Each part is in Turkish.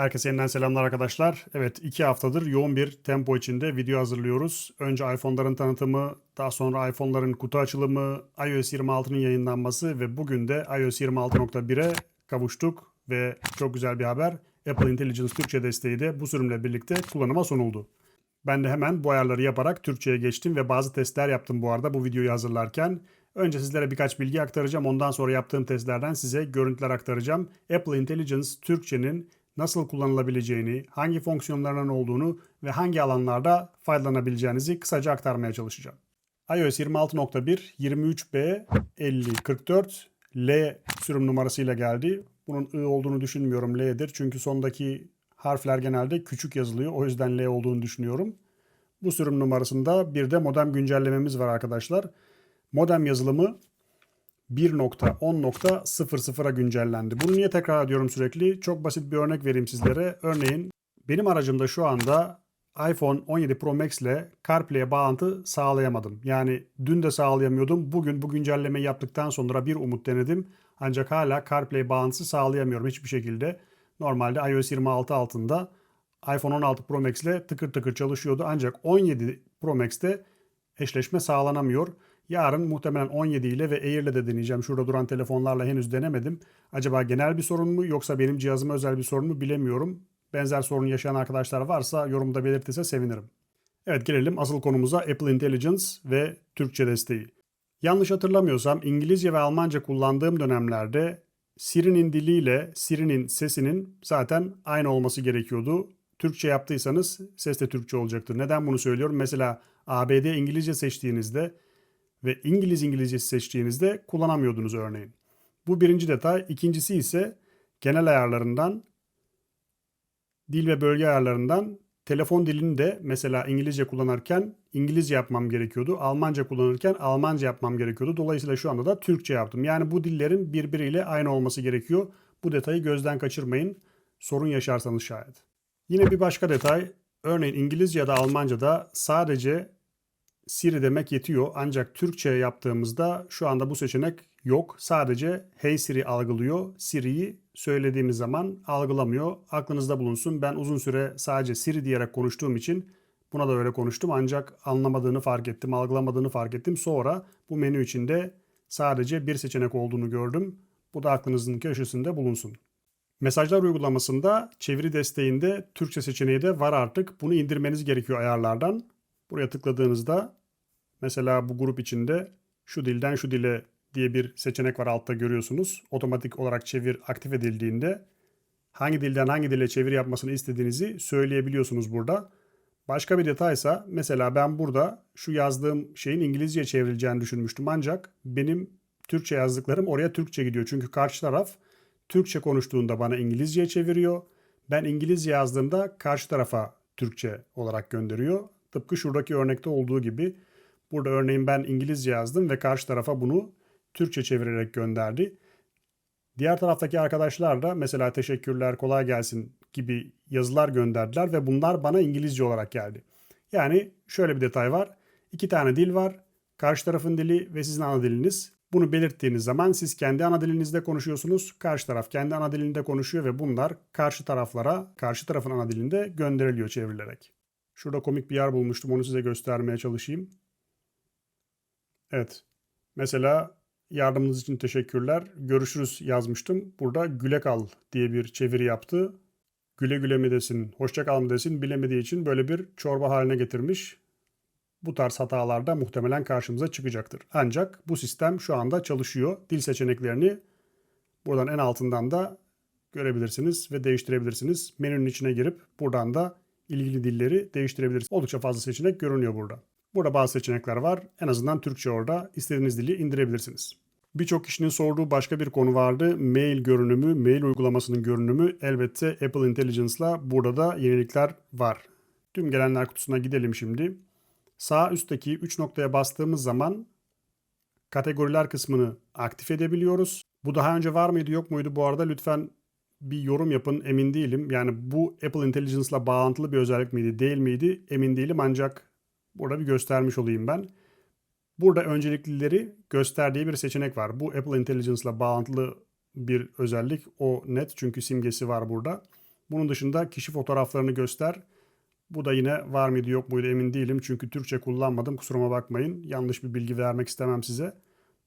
Herkese yeniden selamlar arkadaşlar. Evet iki haftadır yoğun bir tempo içinde video hazırlıyoruz. Önce iPhone'ların tanıtımı, daha sonra iPhone'ların kutu açılımı, iOS 26'nın yayınlanması ve bugün de iOS 26.1'e kavuştuk. Ve çok güzel bir haber. Apple Intelligence Türkçe desteği de bu sürümle birlikte kullanıma sunuldu. Ben de hemen bu ayarları yaparak Türkçe'ye geçtim ve bazı testler yaptım bu arada bu videoyu hazırlarken. Önce sizlere birkaç bilgi aktaracağım. Ondan sonra yaptığım testlerden size görüntüler aktaracağım. Apple Intelligence Türkçe'nin nasıl kullanılabileceğini, hangi fonksiyonlarının olduğunu ve hangi alanlarda faydalanabileceğinizi kısaca aktarmaya çalışacağım. iOS 26.1 23B 5044 L sürüm numarasıyla geldi. Bunun I olduğunu düşünmüyorum L'dir. Çünkü sondaki harfler genelde küçük yazılıyor. O yüzden L olduğunu düşünüyorum. Bu sürüm numarasında bir de modem güncellememiz var arkadaşlar. Modem yazılımı 1.10.00'a güncellendi. Bunu niye tekrar ediyorum sürekli? Çok basit bir örnek vereyim sizlere. Örneğin benim aracımda şu anda iPhone 17 Pro Max ile CarPlay'e bağlantı sağlayamadım. Yani dün de sağlayamıyordum. Bugün bu güncellemeyi yaptıktan sonra bir umut denedim. Ancak hala CarPlay bağlantısı sağlayamıyorum hiçbir şekilde. Normalde iOS 26 altında iPhone 16 Pro Max ile tıkır tıkır çalışıyordu. Ancak 17 Pro Max'te eşleşme sağlanamıyor. Yarın muhtemelen 17 ile ve Air ile de deneyeceğim. Şurada duran telefonlarla henüz denemedim. Acaba genel bir sorun mu yoksa benim cihazıma özel bir sorun mu bilemiyorum. Benzer sorun yaşayan arkadaşlar varsa yorumda belirtirse sevinirim. Evet gelelim asıl konumuza Apple Intelligence ve Türkçe desteği. Yanlış hatırlamıyorsam İngilizce ve Almanca kullandığım dönemlerde Siri'nin diliyle Siri'nin sesinin zaten aynı olması gerekiyordu. Türkçe yaptıysanız ses de Türkçe olacaktır. Neden bunu söylüyorum? Mesela ABD İngilizce seçtiğinizde ve İngiliz İngilizcesi seçtiğinizde kullanamıyordunuz örneğin. Bu birinci detay. İkincisi ise genel ayarlarından dil ve bölge ayarlarından telefon dilini de mesela İngilizce kullanırken İngilizce yapmam gerekiyordu. Almanca kullanırken Almanca yapmam gerekiyordu. Dolayısıyla şu anda da Türkçe yaptım. Yani bu dillerin birbiriyle aynı olması gerekiyor. Bu detayı gözden kaçırmayın. Sorun yaşarsanız şayet. Yine bir başka detay. Örneğin İngilizce ya da Almanca'da sadece Siri demek yetiyor. Ancak Türkçe yaptığımızda şu anda bu seçenek yok. Sadece Hey Siri algılıyor. Siri'yi söylediğimiz zaman algılamıyor. Aklınızda bulunsun. Ben uzun süre sadece Siri diyerek konuştuğum için buna da öyle konuştum. Ancak anlamadığını fark ettim, algılamadığını fark ettim. Sonra bu menü içinde sadece bir seçenek olduğunu gördüm. Bu da aklınızın köşesinde bulunsun. Mesajlar uygulamasında çeviri desteğinde Türkçe seçeneği de var artık. Bunu indirmeniz gerekiyor ayarlardan. Buraya tıkladığınızda mesela bu grup içinde şu dilden şu dile diye bir seçenek var altta görüyorsunuz. Otomatik olarak çevir aktif edildiğinde hangi dilden hangi dile çeviri yapmasını istediğinizi söyleyebiliyorsunuz burada. Başka bir detaysa mesela ben burada şu yazdığım şeyin İngilizce çevrileceğini düşünmüştüm ancak benim Türkçe yazdıklarım oraya Türkçe gidiyor. Çünkü karşı taraf Türkçe konuştuğunda bana İngilizce çeviriyor. Ben İngilizce yazdığımda karşı tarafa Türkçe olarak gönderiyor. Tıpkı şuradaki örnekte olduğu gibi burada örneğin ben İngilizce yazdım ve karşı tarafa bunu Türkçe çevirerek gönderdi. Diğer taraftaki arkadaşlar da mesela teşekkürler, kolay gelsin gibi yazılar gönderdiler ve bunlar bana İngilizce olarak geldi. Yani şöyle bir detay var. İki tane dil var. Karşı tarafın dili ve sizin ana diliniz. Bunu belirttiğiniz zaman siz kendi ana dilinizde konuşuyorsunuz. Karşı taraf kendi ana dilinde konuşuyor ve bunlar karşı taraflara, karşı tarafın ana dilinde gönderiliyor çevrilerek. Şurada komik bir yer bulmuştum. Onu size göstermeye çalışayım. Evet. Mesela yardımınız için teşekkürler. Görüşürüz yazmıştım. Burada güle kal diye bir çeviri yaptı. Güle güle mi desin, hoşça kal mı desin bilemediği için böyle bir çorba haline getirmiş. Bu tarz hatalarda muhtemelen karşımıza çıkacaktır. Ancak bu sistem şu anda çalışıyor. Dil seçeneklerini buradan en altından da görebilirsiniz ve değiştirebilirsiniz. Menünün içine girip buradan da ilgili dilleri değiştirebilirsiniz. Oldukça fazla seçenek görünüyor burada. Burada bazı seçenekler var. En azından Türkçe orada. İstediğiniz dili indirebilirsiniz. Birçok kişinin sorduğu başka bir konu vardı. Mail görünümü, mail uygulamasının görünümü elbette Apple Intelligence'la burada da yenilikler var. Tüm gelenler kutusuna gidelim şimdi. Sağ üstteki 3 noktaya bastığımız zaman kategoriler kısmını aktif edebiliyoruz. Bu daha önce var mıydı yok muydu bu arada lütfen bir yorum yapın emin değilim. Yani bu Apple Intelligence'la bağlantılı bir özellik miydi değil miydi emin değilim ancak burada bir göstermiş olayım ben. Burada önceliklileri gösterdiği bir seçenek var. Bu Apple Intelligence'la bağlantılı bir özellik. O net çünkü simgesi var burada. Bunun dışında kişi fotoğraflarını göster. Bu da yine var mıydı yok muydu emin değilim. Çünkü Türkçe kullanmadım. Kusuruma bakmayın. Yanlış bir bilgi vermek istemem size.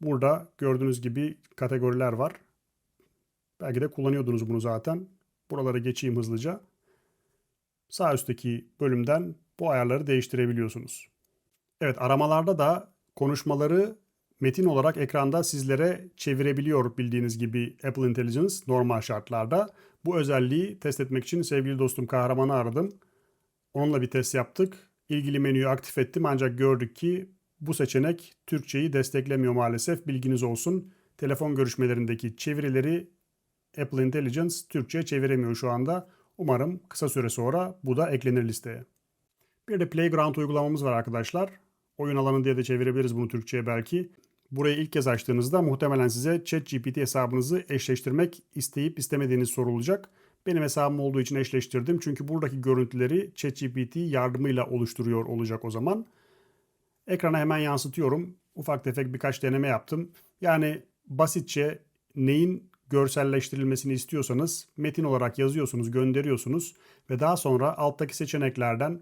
Burada gördüğünüz gibi kategoriler var. Belki de kullanıyordunuz bunu zaten. Buralara geçeyim hızlıca. Sağ üstteki bölümden bu ayarları değiştirebiliyorsunuz. Evet aramalarda da konuşmaları metin olarak ekranda sizlere çevirebiliyor bildiğiniz gibi Apple Intelligence normal şartlarda. Bu özelliği test etmek için sevgili dostum Kahraman'ı aradım. Onunla bir test yaptık. İlgili menüyü aktif ettim ancak gördük ki bu seçenek Türkçeyi desteklemiyor maalesef. Bilginiz olsun. Telefon görüşmelerindeki çevirileri Apple Intelligence Türkçe çeviremiyor şu anda. Umarım kısa süre sonra bu da eklenir listeye. Bir de Playground uygulamamız var arkadaşlar. Oyun alanı diye de çevirebiliriz bunu Türkçe'ye belki. Burayı ilk kez açtığınızda muhtemelen size ChatGPT hesabınızı eşleştirmek isteyip istemediğiniz sorulacak. Benim hesabım olduğu için eşleştirdim. Çünkü buradaki görüntüleri ChatGPT yardımıyla oluşturuyor olacak o zaman. Ekrana hemen yansıtıyorum. Ufak tefek birkaç deneme yaptım. Yani basitçe neyin görselleştirilmesini istiyorsanız metin olarak yazıyorsunuz, gönderiyorsunuz ve daha sonra alttaki seçeneklerden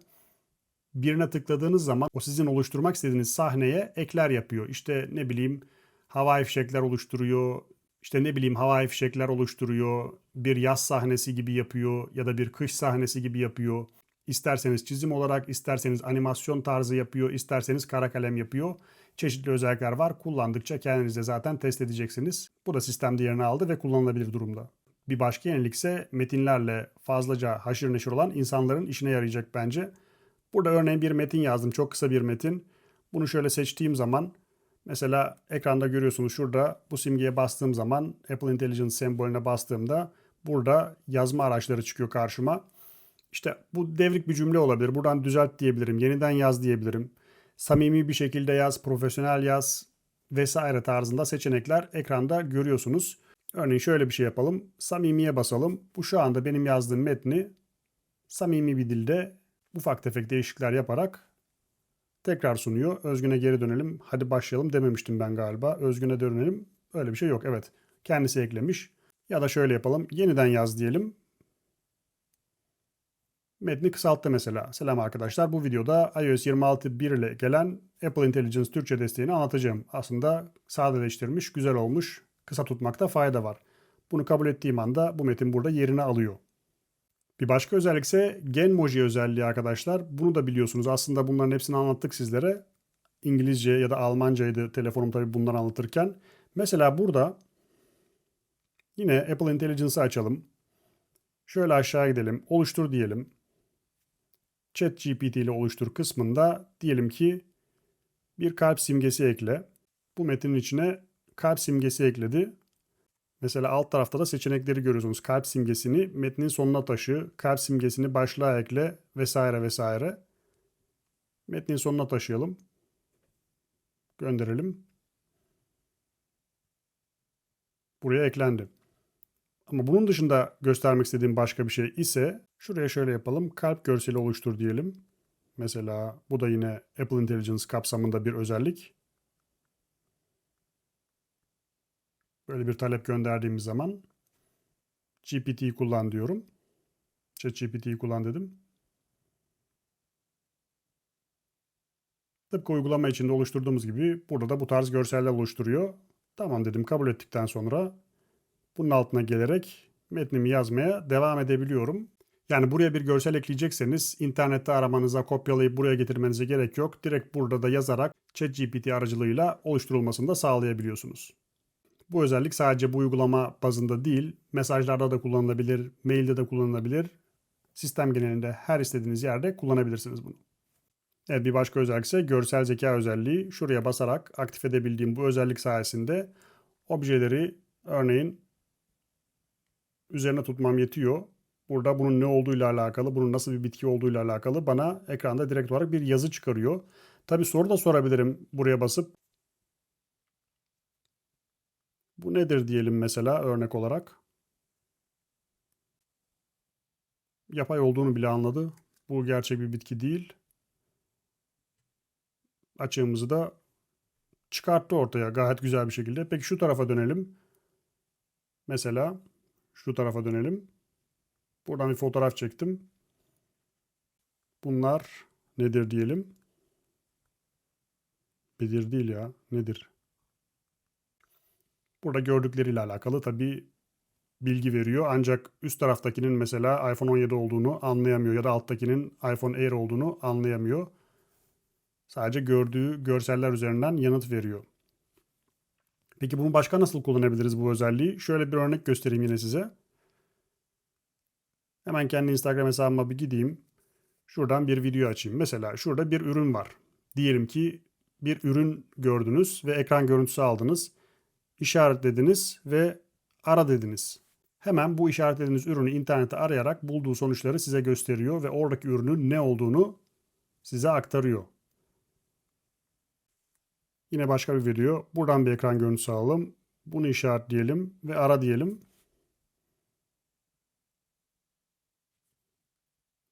birine tıkladığınız zaman o sizin oluşturmak istediğiniz sahneye ekler yapıyor. İşte ne bileyim havai fişekler oluşturuyor, işte ne bileyim havai fişekler oluşturuyor, bir yaz sahnesi gibi yapıyor ya da bir kış sahnesi gibi yapıyor. İsterseniz çizim olarak, isterseniz animasyon tarzı yapıyor, isterseniz kara kalem yapıyor. Çeşitli özellikler var. Kullandıkça kendiniz zaten test edeceksiniz. Bu da sistemde yerini aldı ve kullanılabilir durumda. Bir başka yenilik ise metinlerle fazlaca haşır neşir olan insanların işine yarayacak bence. Burada örneğin bir metin yazdım. Çok kısa bir metin. Bunu şöyle seçtiğim zaman mesela ekranda görüyorsunuz şurada bu simgeye bastığım zaman Apple Intelligence sembolüne bastığımda burada yazma araçları çıkıyor karşıma. İşte bu devrik bir cümle olabilir. Buradan düzelt diyebilirim. Yeniden yaz diyebilirim. Samimi bir şekilde yaz, profesyonel yaz vesaire tarzında seçenekler ekranda görüyorsunuz. Örneğin şöyle bir şey yapalım. Samimiye basalım. Bu şu anda benim yazdığım metni samimi bir dilde ufak tefek değişiklikler yaparak tekrar sunuyor. Özgün'e geri dönelim. Hadi başlayalım dememiştim ben galiba. Özgün'e dönelim. Öyle bir şey yok. Evet. Kendisi eklemiş. Ya da şöyle yapalım. Yeniden yaz diyelim. Metni kısalttı mesela. Selam arkadaşlar. Bu videoda iOS 26.1 ile gelen Apple Intelligence Türkçe desteğini anlatacağım. Aslında sadeleştirmiş, güzel olmuş. Kısa tutmakta fayda var. Bunu kabul ettiğim anda bu metin burada yerini alıyor. Bir başka özellik ise Genmoji özelliği arkadaşlar. Bunu da biliyorsunuz. Aslında bunların hepsini anlattık sizlere. İngilizce ya da Almancaydı telefonum tabii bunları anlatırken. Mesela burada yine Apple Intelligence'ı açalım. Şöyle aşağı gidelim. Oluştur diyelim. ChatGPT ile oluştur kısmında diyelim ki bir kalp simgesi ekle. Bu metnin içine kalp simgesi ekledi. Mesela alt tarafta da seçenekleri görüyorsunuz. Kalp simgesini metnin sonuna taşı, kalp simgesini başlığa ekle vesaire vesaire. Metnin sonuna taşıyalım. Gönderelim. Buraya eklendi. Ama bunun dışında göstermek istediğim başka bir şey ise şuraya şöyle yapalım. Kalp görseli oluştur diyelim. Mesela bu da yine Apple Intelligence kapsamında bir özellik. Böyle bir talep gönderdiğimiz zaman GPT'yi kullan diyorum. ChatGPT'yi kullan dedim. Tıpkı uygulama içinde oluşturduğumuz gibi burada da bu tarz görseller oluşturuyor. Tamam dedim kabul ettikten sonra bunun altına gelerek metnimi yazmaya devam edebiliyorum. Yani buraya bir görsel ekleyecekseniz internette aramanıza, kopyalayıp buraya getirmenize gerek yok. Direkt burada da yazarak ChatGPT aracılığıyla oluşturulmasını da sağlayabiliyorsunuz. Bu özellik sadece bu uygulama bazında değil, mesajlarda da kullanılabilir, mailde de kullanılabilir. Sistem genelinde her istediğiniz yerde kullanabilirsiniz bunu. Evet bir başka özellik ise görsel zeka özelliği. Şuraya basarak aktif edebildiğim bu özellik sayesinde objeleri örneğin üzerine tutmam yetiyor. Burada bunun ne olduğuyla alakalı, bunun nasıl bir bitki olduğuyla alakalı bana ekranda direkt olarak bir yazı çıkarıyor. Tabi soru da sorabilirim buraya basıp. Bu nedir diyelim mesela örnek olarak. Yapay olduğunu bile anladı. Bu gerçek bir bitki değil. Açığımızı da çıkarttı ortaya gayet güzel bir şekilde. Peki şu tarafa dönelim. Mesela şu tarafa dönelim. Buradan bir fotoğraf çektim. Bunlar nedir diyelim. Bedir değil ya. Nedir? Burada gördükleriyle alakalı tabii bilgi veriyor. Ancak üst taraftakinin mesela iPhone 17 olduğunu anlayamıyor ya da alttakinin iPhone Air olduğunu anlayamıyor. Sadece gördüğü görseller üzerinden yanıt veriyor. Peki bunu başka nasıl kullanabiliriz bu özelliği? Şöyle bir örnek göstereyim yine size. Hemen kendi Instagram hesabıma bir gideyim. Şuradan bir video açayım. Mesela şurada bir ürün var. Diyelim ki bir ürün gördünüz ve ekran görüntüsü aldınız. İşaretlediniz ve ara dediniz. Hemen bu işaretlediğiniz ürünü internette arayarak bulduğu sonuçları size gösteriyor ve oradaki ürünün ne olduğunu size aktarıyor. Yine başka bir video. Buradan bir ekran görüntüsü alalım. Bunu işaretleyelim ve ara diyelim.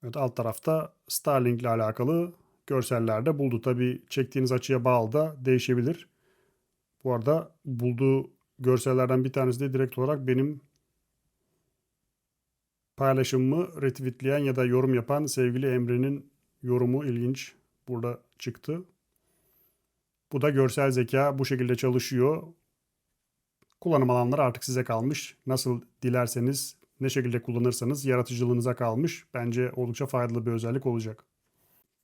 Evet alt tarafta Starlink ile alakalı görseller de buldu. Tabi çektiğiniz açıya bağlı da değişebilir. Bu arada bulduğu görsellerden bir tanesi de direkt olarak benim paylaşımımı retweetleyen ya da yorum yapan sevgili Emre'nin yorumu ilginç. Burada çıktı. Bu da görsel zeka bu şekilde çalışıyor. Kullanım alanları artık size kalmış. Nasıl dilerseniz, ne şekilde kullanırsanız yaratıcılığınıza kalmış. Bence oldukça faydalı bir özellik olacak.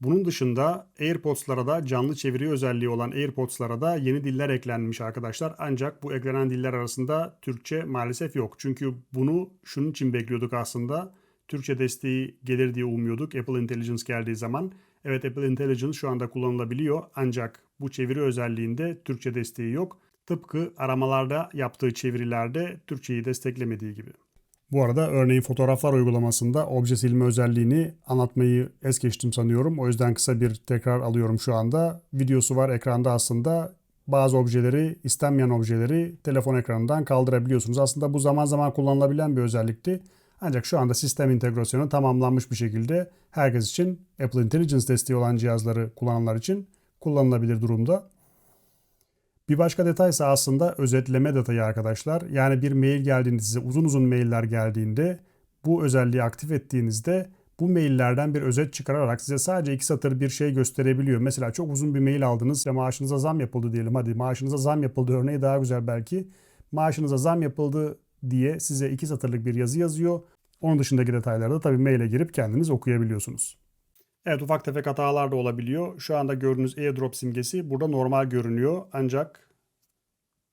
Bunun dışında AirPods'lara da canlı çeviri özelliği olan AirPods'lara da yeni diller eklenmiş arkadaşlar. Ancak bu eklenen diller arasında Türkçe maalesef yok. Çünkü bunu şunun için bekliyorduk aslında. Türkçe desteği gelir diye umuyorduk Apple Intelligence geldiği zaman. Evet Apple Intelligence şu anda kullanılabiliyor ancak bu çeviri özelliğinde Türkçe desteği yok. Tıpkı aramalarda yaptığı çevirilerde Türkçeyi desteklemediği gibi. Bu arada örneğin fotoğraflar uygulamasında obje silme özelliğini anlatmayı es geçtim sanıyorum. O yüzden kısa bir tekrar alıyorum şu anda. Videosu var ekranda aslında. Bazı objeleri, istenmeyen objeleri telefon ekranından kaldırabiliyorsunuz. Aslında bu zaman zaman kullanılabilen bir özellikti. Ancak şu anda sistem integrasyonu tamamlanmış bir şekilde herkes için Apple Intelligence desteği olan cihazları kullananlar için kullanılabilir durumda. Bir başka detay ise aslında özetleme detayı arkadaşlar. Yani bir mail geldiğinde size uzun uzun mailler geldiğinde bu özelliği aktif ettiğinizde bu maillerden bir özet çıkararak size sadece iki satır bir şey gösterebiliyor. Mesela çok uzun bir mail aldınız ve maaşınıza zam yapıldı diyelim. Hadi maaşınıza zam yapıldı örneği daha güzel belki. Maaşınıza zam yapıldı diye size iki satırlık bir yazı yazıyor. Onun dışındaki detayları da tabii maile girip kendiniz okuyabiliyorsunuz. Evet ufak tefek hatalar da olabiliyor. Şu anda gördüğünüz AirDrop simgesi burada normal görünüyor. Ancak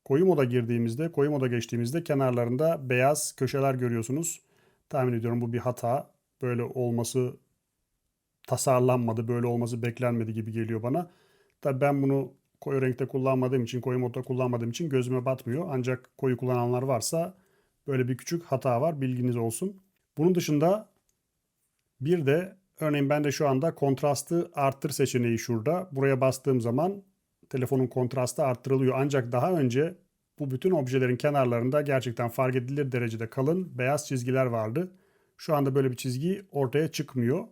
koyu moda girdiğimizde, koyu moda geçtiğimizde kenarlarında beyaz köşeler görüyorsunuz. Tahmin ediyorum bu bir hata. Böyle olması tasarlanmadı, böyle olması beklenmedi gibi geliyor bana. Tabii ben bunu koyu renkte kullanmadığım için, koyu modda kullanmadığım için gözüme batmıyor. Ancak koyu kullananlar varsa böyle bir küçük hata var. Bilginiz olsun. Bunun dışında bir de örneğin ben de şu anda kontrastı arttır seçeneği şurada. Buraya bastığım zaman telefonun kontrastı arttırılıyor. Ancak daha önce bu bütün objelerin kenarlarında gerçekten fark edilir derecede kalın beyaz çizgiler vardı. Şu anda böyle bir çizgi ortaya çıkmıyor.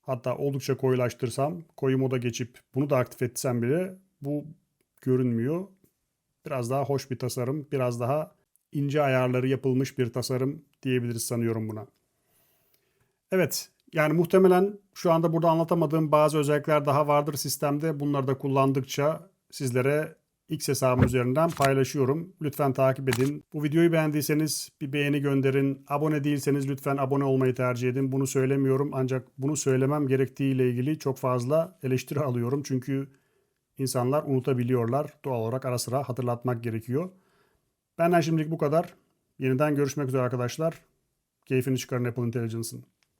Hatta oldukça koyulaştırsam, koyu moda geçip bunu da aktif etsem bile bu görünmüyor. Biraz daha hoş bir tasarım, biraz daha ince ayarları yapılmış bir tasarım diyebiliriz sanıyorum buna. Evet, yani muhtemelen şu anda burada anlatamadığım bazı özellikler daha vardır sistemde. Bunları da kullandıkça sizlere X hesabım üzerinden paylaşıyorum. Lütfen takip edin. Bu videoyu beğendiyseniz bir beğeni gönderin. Abone değilseniz lütfen abone olmayı tercih edin. Bunu söylemiyorum ancak bunu söylemem gerektiği ile ilgili çok fazla eleştiri alıyorum. Çünkü insanlar unutabiliyorlar. Doğal olarak ara sıra hatırlatmak gerekiyor. Benden şimdilik bu kadar. Yeniden görüşmek üzere arkadaşlar. Keyfini çıkarın Apple Intelligence'ın.